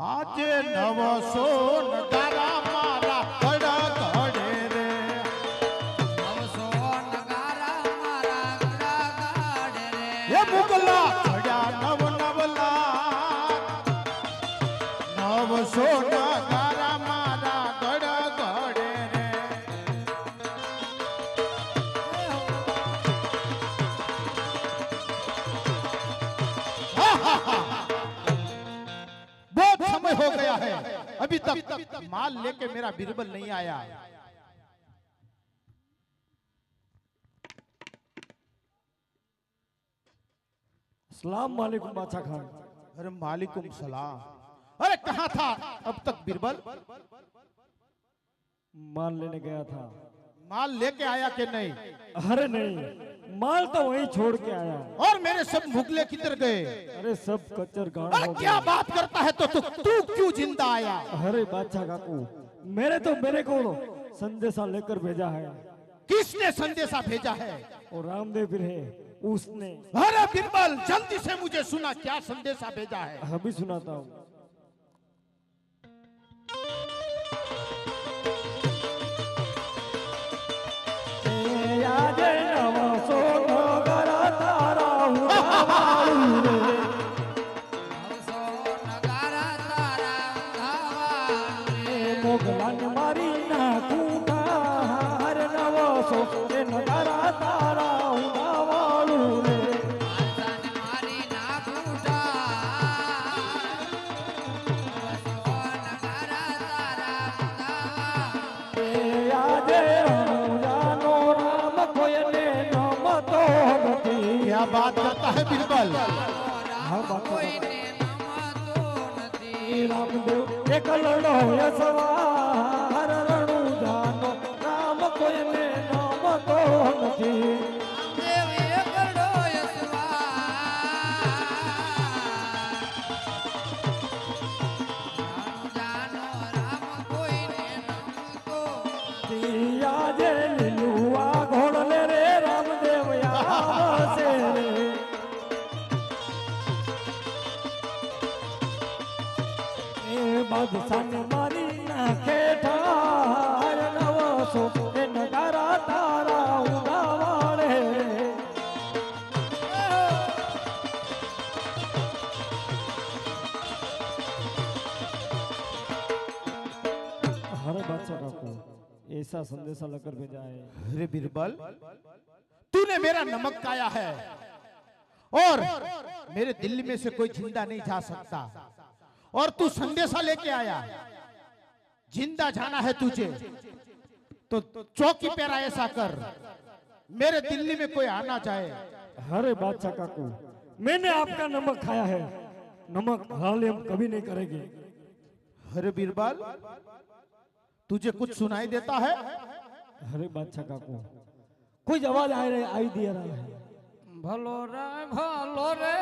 આજે નવસો નગારા हो गया है। अभी तक माल लेके मेरा बीरबल नहीं आया। सलाम वालेकुम बादशाह खान। अरे मालिकुम सलाम। अरे कहा था? अब तक बीरबल? माल लेने गया था। माल लेके आया कि नहीं? अरे नहीं। माल तो वहीं छोड़ के आया। और मेरे सब मुगले किधर गए? अरे सब कच्चर गाड़ क्या बात करता है तो तू तू क्यों ज़िंदा आया? अरे बादशाह काकू मेरे तो मेरे को संदेशा लेकर भेजा है। किसने संदेशा भेजा है? और रामदेव भी है उसने। अरे बिरबल जल्दी से मुझे सुना क्या संदेशा भेजा है? अभी सुनाता हूँ। बात करता है बीरबल હા, બાપા. કોઈને નમતો નથી. રામદેવ એકલડો સવાર રણુજાનો રામ કોઈને નમતો નથી નવસો એ નગારા તારા ઉડાવાળે રે हरे बादशाह काकू ऐसा संदेशा लेकर भेजा है अरे बीरबल तूने मेरा नमक खाया है और मेरे दिल्ली में से कोई जिंदा नहीं जा सकता और तू संदेशा लेके आया जिंदा जाना है तुझे तो चौकी पेरा ऐसा कर। मेरे दिल्ली में कोई आना चाहे। अरे बादशाह काकू मैंने आपका नमक खाया है। नमक हाल हम कभी नहीं करेंगे। अरे बीरबाल तुझे कुछ सुनाई देता है? अरे बादशाह काकू कुछ आवाज़ आ रहे आई दिया रहा है। भलो रे भलो रे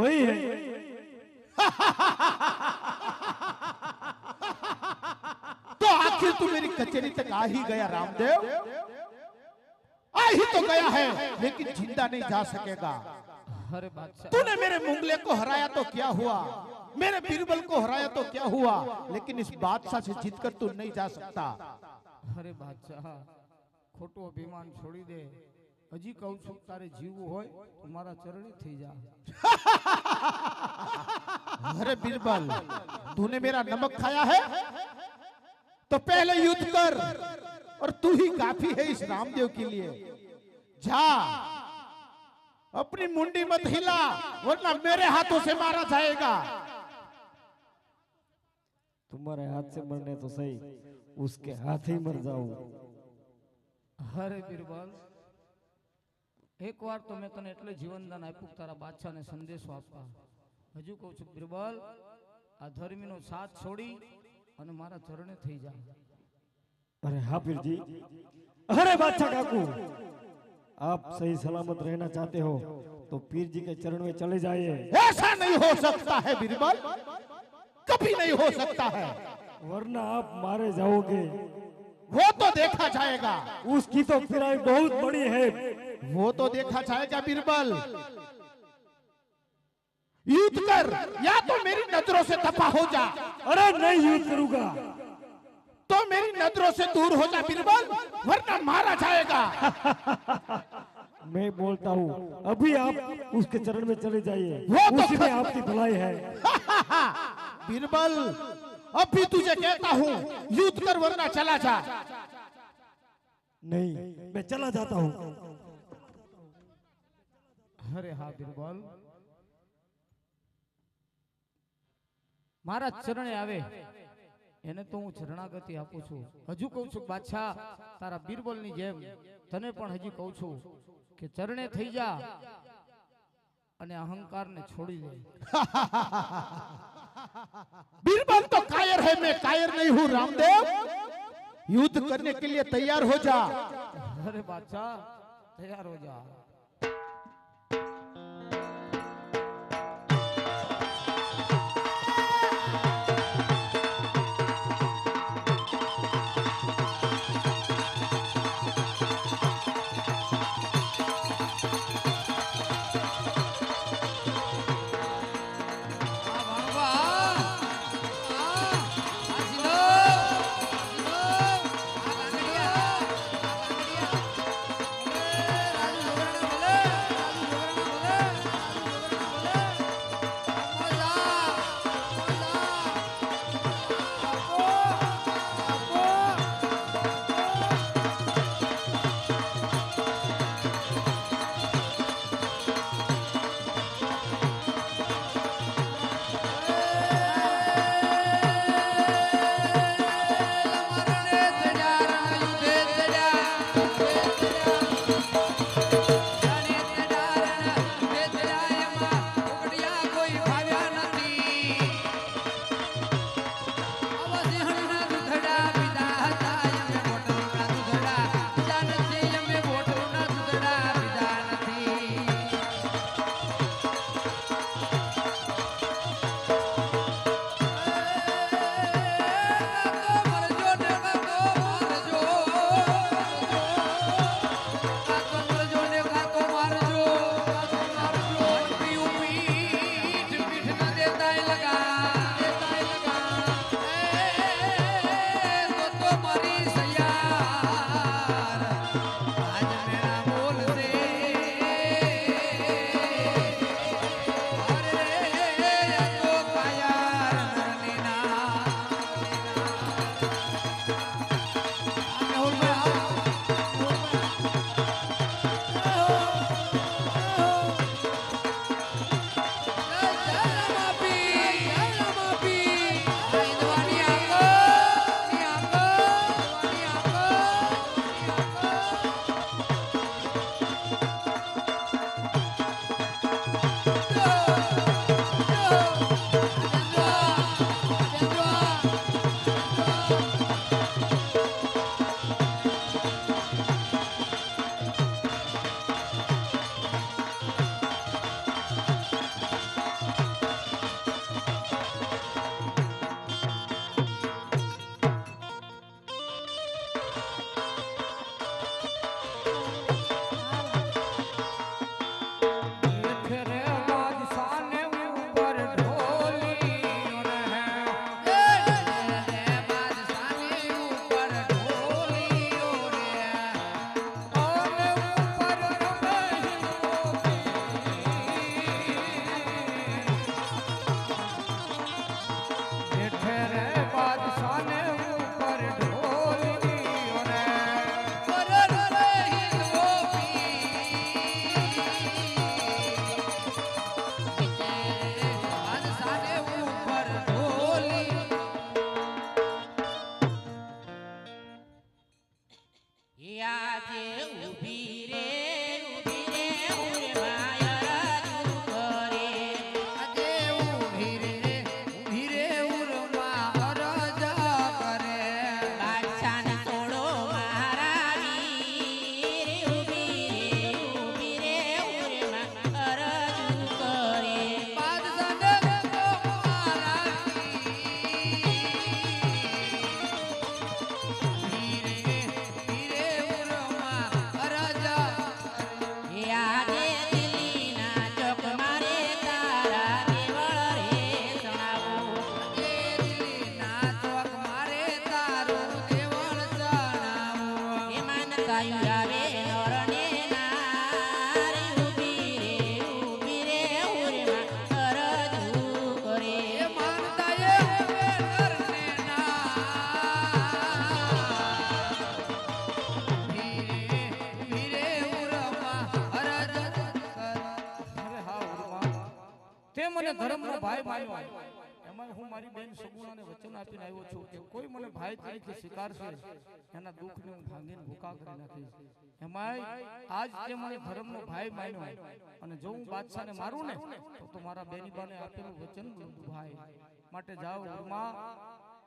वही है। तो आखिर तू मेरी कचेरी तक आ ही गया रामदेव। आ ही तो गया है लेकिन ज़िंदा नहीं जा सकेगा। तूने मेरे मुंगले को हराया तो क्या हुआ? मेरे बीरबल को हराया तो क्या हुआ? लेकिन इस बादशाह से जीतकर तू नहीं जा सकता। अरे बादशाह खोटो अभिमान छोड़ी दे। હજી કહું છું કે તારે જીવવું હોય તો મારા ચરણે થઈ જા अरे बीरबल तूने मेरा नमक खाया है तो पहले युद्ध कर और तू ही काफी है इस रामदेव के लिए जा अपनी मुंडी मत हिला वरना मेरे हाथों से मारा जाएगा तुम्हारे हाथ से मरने तो सही उसके हाथ ही मर जाऊं અરે બિરબલ એકવાર તો મેં તને એટલે જીવનદાન આપ્યું કે તારા બાદશાહને સંદેશો આપવા હજુ કહું છું બિરબલ આ ધર્મીનો સાથ છોડી અને મારા ચરણે થઈ જા अरे हाँ पीर जी अरे बादशाह काकू आप सही सलामत रहना चाहते हो तो पीर जी के चरण में चले जाइए ऐसा नहीं हो सकता है बीरबल कभी नहीं हो सकता है वरना आप मारे जाओगे वो तो देखा जाएगा। उसकी तो फिराई बहुत बड़ी है। वो तो देखा जाएगा बीरबल। युद्ध कर या तो मेरी नज़रों से दफ़ा हो जा। अरे नहीं युद्ध करूँगा। तो मेरी नज़रों से दूर हो जा बीरबल वरना मारा जाएगा। मैं बोलता हूँ अभी आप उसके चरण में चले जाइए। वो तो आपकी भलाई है। बीरबल अब भी तुझे कहता हूँ युद्ध कर वरना चला जा नहीं मैं चला जाता हूँ અરે હા બિરબલ મારા ચરણે આવે એને તો હું શરણાગતિ આપું છું હજુ કહું છું બાદશાહ તારા બિરબલની જેમ તને પણ હજી કહું છું કે ચરણે થઈ જા અને અહંકારને છોડી દે बीरबल तो कायर है, मैं कायर नहीं हूँ, रामदेव। युद्ध करने के लिए तैयार हो जा। अरे बादशाह, तैयार हो जा। મને ધર્મનો ભાઈ માન્યો એમાં હું મારી બેન સગુણાને વચન આપીને આવ્યો છું કે કોઈ મને ભાઈ તરીકે સ્વીકારશે, એના દુઃખને હું ભાંગીને ભૂકા કરી નાખીશ. એમાંય આજ તે મને ધર્મનો ભાઈ માન્યો અને જો હું બાદશાહને મારું ને, તો તો મારા બેનીબાને આપેલું વચન ભાઈ. માટે જાઓ ઉર્મા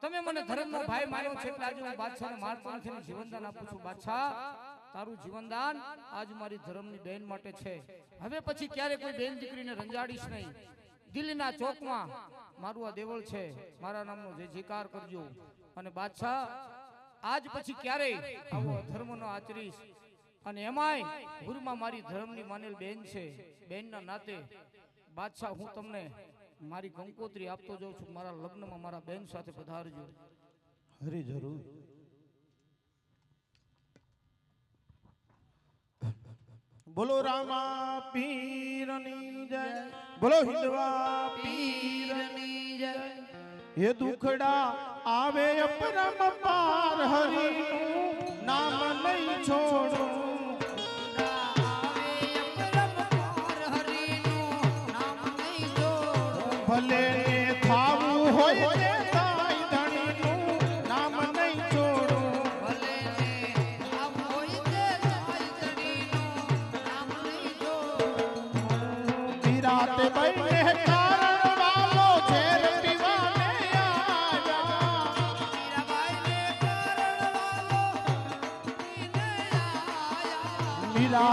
તમે મને ધર્મનો ભાઈ માન્યો છે એટલે આજે હું બાદશાહને મારતો નથી જીવનદાન આપું છું. બાદશાહ, તારું જીવનદાન આજ મારી ધર્મની બહેન માટે છે. હવે પછી ક્યારે કોઈ બેન દીકરીને રંજાડીશ નહીં? દિલ્હીના ચોકમાં મારું આ દેવળ છે. મારા નામનો જે જીકાર કરજો. અને બાદશાહ, આજ પછી ક્યારેય આવો ધર્મનો આચરીશ. અને એમાંય ગુરુમાં મારી ધર્મની માનેલ બેન છે, બેનના નાતે બાદશાહ, હું તમને મારી કંકોત્રી આપતો જાઉં છું. મારા લગ્નમાં મારા બેન સાથે પધારજો. હરી જરૂર. બોલો રામા પીરની જય બોલો હિંદવા પીરની જય હે દુખડા આવે અપરમ પાર હરિનું નામ નહીં છોડું ભલે ને થાવું હોય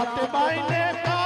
बात मायने का